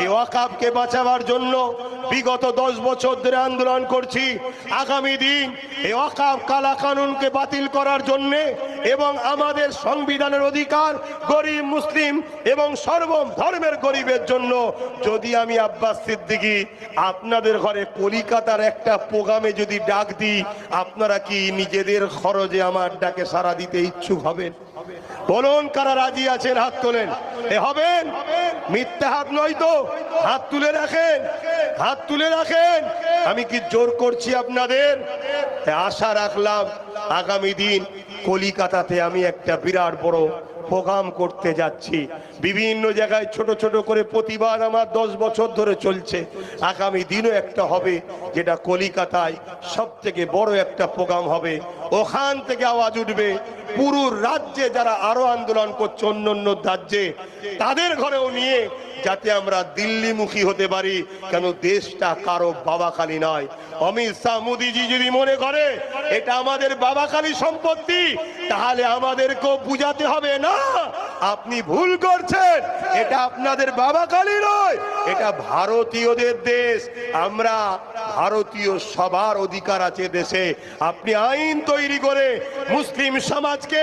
এই ওয়াকাবকে বাঁচাবার জন্য বিগত দশ বছর ধরে আন্দোলন করছি। আগামী দিন এই ওয়াকাব কালা কানুনকে বাতিল করার জন্য এবং আমাদের সংবিধানের অধিকার গরিব, মুসলিম এবং সর্ব ধর্মের গরিবের জন্য যদি আমি আব্বাস সিদ্দিকি আপনাদের ঘরে কলিকাতার একটা প্রোগ্রামে যদি ডাক দিই, আপনারা কি নিজেদের খরচে আমার ডাকে সারা দিতে ইচ্ছুক হবেন? বলুন, কারা রাজি আছেন? হাত তোলেন। এ হবেন? মিথ্যা হাত নয় তো। হাত তুলে রাখেন। হাত তুলে রাখেন। আমি কি জোর করছি আপনাদের? আশা রাখলাম, আগামী দিন কলিকাতাতে আমি একটা বিরাট বড় প্রোগ্রাম করতে যাচ্ছি। বিভিন্ন জায়গায় ছোট ছোট করে প্রতিবার আমার দশ বছর ধরে চলছে। আগামী দিনও একটা হবে, যেটা কলিকাতায় সব থেকে বড় একটা প্রোগ্রাম হবে। ওখান থেকে আওয়াজ উঠবে, পুরো রাজ্যে যারা আরও আন্দোলন করছে অন্য অন্য রাজ্যে, তাদের ঘরেও নিয়ে যাতে আমরা দিল্লিমুখী হতে পারি, কেন দেশটা কারও বাবাখালী নয়। অমিত শাহ মোদীজি যদি মনে করে, এটা আমাদের বাবাখালী সম্পত্তি, তাহলে আমাদেরকেও বুঝাতে হবে না। আপনি ভুল করছেন, এটা আপনাদের বাবা বাবাখালী নয়, এটা ভারতীয়দের দেশ। আমরা ভারতীয় সবার অধিকার আছে দেশে। আপনি আইন তৈরি করে মুসলিম সমাজকে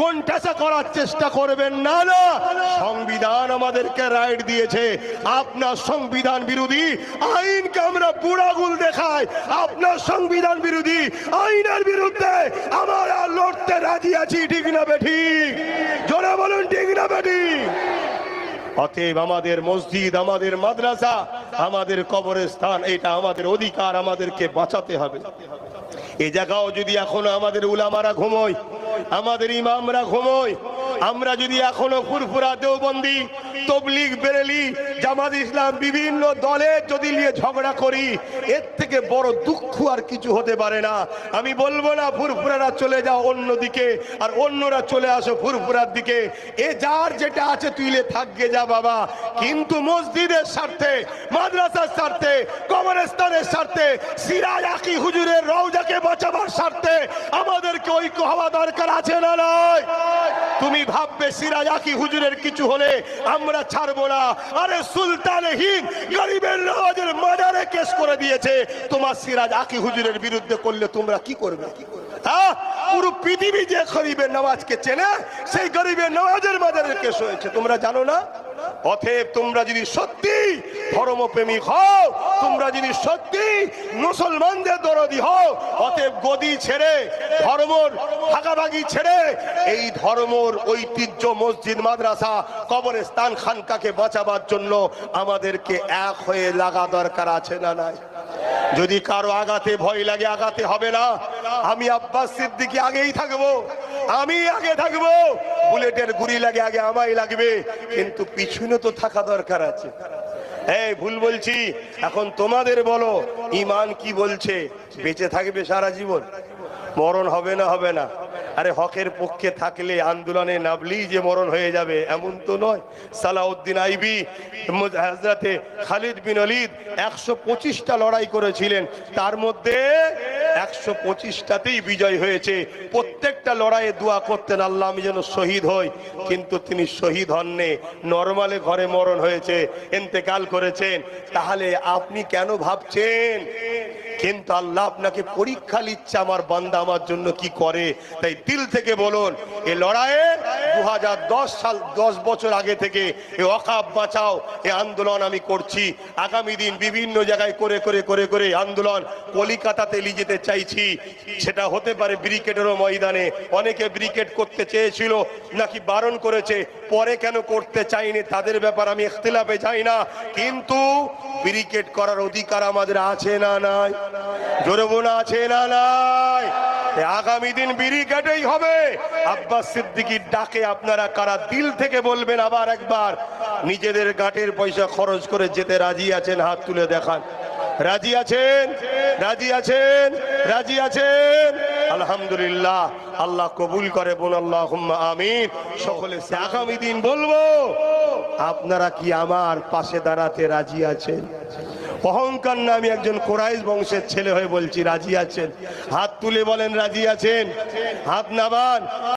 কোনটাসা করার চেষ্টা করবেন না না। সংবিধান আমাদেরকে রাইট দিয়েছে। আপনার সংবিধান বিরোধী আইনকে আমরা বুড়াগুল দেখাই। আপনার সংবিধান বিরোধী আইনের বিরুদ্ধে আমরা লড়তে রাজি আছি, ঠিক না বেঠিক জোরে বলুন, ঠিক না বেঠিক অতএব আমাদের মসজিদ, আমাদের মাদ্রাসা, আমাদের কবরস্থান, এটা আমাদের অধিকার, আমাদেরকে বাঁচাতে হবে। এ জায়গাও যদি এখনও আমাদের উলামারা ঘুমোয়, আমাদের ইমামরা ঘুমোয় আমরা যদি এখনও ফুরফুরা দেওবন্দি তবলিগ, বেরেলি, জামাত ইসলাম বিভিন্ন দলে যদি নিয়ে ঝগড়া করি, এর থেকে বড় দুঃখ আর কিছু হতে পারে না। আমি বলব না, ফুরফুরারা চলে যাও অন্যদিকে আর অন্যরা চলে আসো ফুরফুরার দিকে। এ যার যেটা আছে তুইলে থাকবে যা বাবা। কিন্তু মসজিদের স্বার্থে, মাদ্রাসার স্বার্থে, কবরস্থানের স্বার্থে, সিরাজ আকি হুজুরের রওজাকে বাঁচাবার স্বার্থে আমাদেরকে ঐক্য হওয়া দরকার আছে না নয় তুমি ভাববে, সিরাজ আকি হুজুরের কিছু হলে আমরা ছাড়বো না। আরে সুলতান হিন্দ গরিবের নওয়াজের মাজারে কেস করে দিয়েছে। তোমার সিরাজ আকি হুজুরের বিরুদ্ধে করলে তোমরা কি করবে? হ্যাঁ পুরো পৃথিবী যে গরিবের নওয়াজকে চেনে, সেই গরিবের নওয়াজের মাজারে কেস হয়েছে। তোমরা জানো না? অতএব তোমরা যদি সত্যি ধর্মপ্রেমিক হও তোমরা যদি সত্যি মুসলমানদের দরদি হও, অতএব গদি ছেড়ে, ধর্মর ভাগাভাগি ছেড়ে, এই ধর্মর ঐতিহ্য মসজিদ, মাদ্রাসা, কবরস্থান খানকাকে বাঁচাবার জন্য আমাদেরকে এক হয়ে লাগা দরকার আছে না নাই? যদি কারও আগাতে ভয় লাগে আগাতে হবে না। আমি আব্বাস সিদ্দিকি আগেই থাকব। আমি আগে থাকব। বুলেটের গুড়ি লাগে, আগে আমায় লাগবে। কিন্তু পিছনে তো থাকা দরকার আছে। এই ভুল বলছি। এখন তোমাদের বলো, ইমান কি বলছে? বেঁচে থাকবে সারা জীবন? মরণ হবে না হবে না। আরে হকের পক্ষে থাকলে আন্দোলনে নাবলি যে মরণ হয়ে যাবে, এমন তো নয়। সালাউদ্দিন আইবি হাজরাতে খালিদ বিন অলিদ একশো পঁচিশটা লড়াই করেছিলেন। তার মধ্যে একশো পঁচিশটাতেই বিজয় হয়েছে। প্রত্যেকটা লড়াইয়ে দোয়া করতেন, আল্লাহ আমি যেন শহীদ হই। কিন্তু তিনি শহীদ হননি। নর্মালে ঘরে মরণ হয়েছে এন্তেকাল করেছেন। তাহলে আপনি কেন ভাবছেন? কিন্তু আল্লাহ আপনাকে পরীক্ষা নিচ্ছে, আমার বান্দা আমার জন্য কি করে? তাই দিল থেকে বলুন, এ লড়াইয়ে দু হাজার দশ সাল, দশ বছর আগে থেকে এ অকাপ বাঁচাও, এ আন্দোলন আমি করছি। আগামী দিন বিভিন্ন জায়গায় করে করে করে করে আন্দোলন কলিকাতাতে যেতে চাইছি, সেটা হতে পারে ব্রিকেটেরও ময়দানে। অনেকে ব্রিকেট করতে চেয়েছিল, নাকি বারণ করেছে, পরে কেন করতে চাইনি, তাদের ব্যাপার আমি ইখতিলাফে যাই না। কিন্তু ব্রিকেট করার অধিকার আমাদের আছে না নাই? জোরে বোনা আছে না নাই? আগামী দিন ব্রিকেটেই হবে। আব্বাস সিদ্দিকির ডাকে আপনারা কারা দিল থেকে বলবেন আবার একবার? নিজেদের গাঁটের পয়সা খরচ করে যেতে রাজি আছেন, হাত তুলে দেখান। রাজি আছেন? রাজি আছেন? রাজি আছেন? আলহামদুলিল্লাহ। আল্লাহ কবুল করে বোন আল্লাহ আমিন। সকলে আগামী দিন বলব, আপনারা কি আমার পাশে দাঁড়াতে রাজি আছেন? অহংকার না আমি একজন কোরাইশ বংশের ছেলে হয়ে বলছি, রাজি আছেন? হাত তুলে বলেন, রাজি আছেন? হাত নামান